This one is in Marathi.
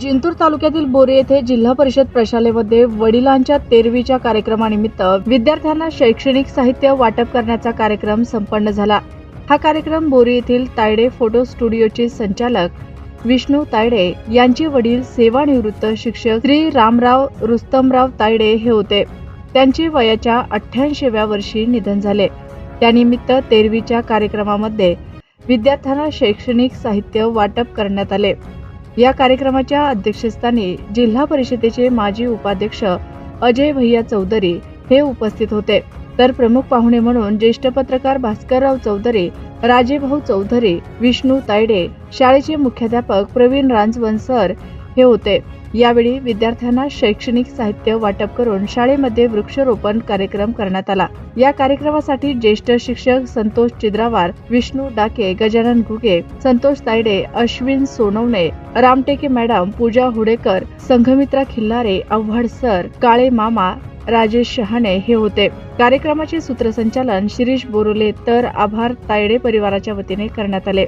जिंतूर तालुक्यातील बोरी येथे जिल्हा परिषद प्रशालेमध्ये वडिलांच्या तेरवीच्या कार्यक्रमानिमित्त विद्यार्थ्यांना शैक्षणिक साहित्य वाटप करण्याचा कार्यक्रम संपन्न झाला. हा कार्यक्रम बोरी येथील तायडे फोटो स्टुडिओचे संचालक विष्णू तायडे यांचे वडील सेवानिवृत्त शिक्षक श्री रामराव रुस्तमराव तायडे हे होते. त्यांचे वयाच्या अठ्ठ्याऐंशीव्या वर्षी निधन झाले. त्यानिमित्त तेरवीच्या कार्यक्रमामध्ये विद्यार्थ्यांना शैक्षणिक साहित्य वाटप करण्यात आले. या कार्यक्रमाच्या अध्यक्षस्थानी जिल्हा परिषदेचे माजी उपाध्यक्ष अजय भैया चौधरी हे उपस्थित होते. तर प्रमुख पाहुणे म्हणून ज्येष्ठ पत्रकार भास्करराव चौधरी राजेभाऊ चौधरी विष्णू तायडे शाळेचे मुख्याध्यापक प्रवीण रांजवन सर हे होते. यावेळी विद्यार्थ्यांना शैक्षणिक साहित्य वाटप करून शाळेमध्ये वृक्षरोपण कार्यक्रम करण्यात आला. या कार्यक्रमासाठी ज्येष्ठ शिक्षक संतोष चिद्रावार विष्णू डाके गजानन घुगे संतोष तायडे अश्विन सोनवणे रामटेके मॅडम पूजा हुडेकर संघमित्रा खिल्लारे आव्हाड सर काळे मामा राजेश शहाणे हे होते. कार्यक्रमाचे सूत्रसंचालन शिरीष बोरोले तर आभार तायडे परिवाराच्या वतीने करण्यात आले.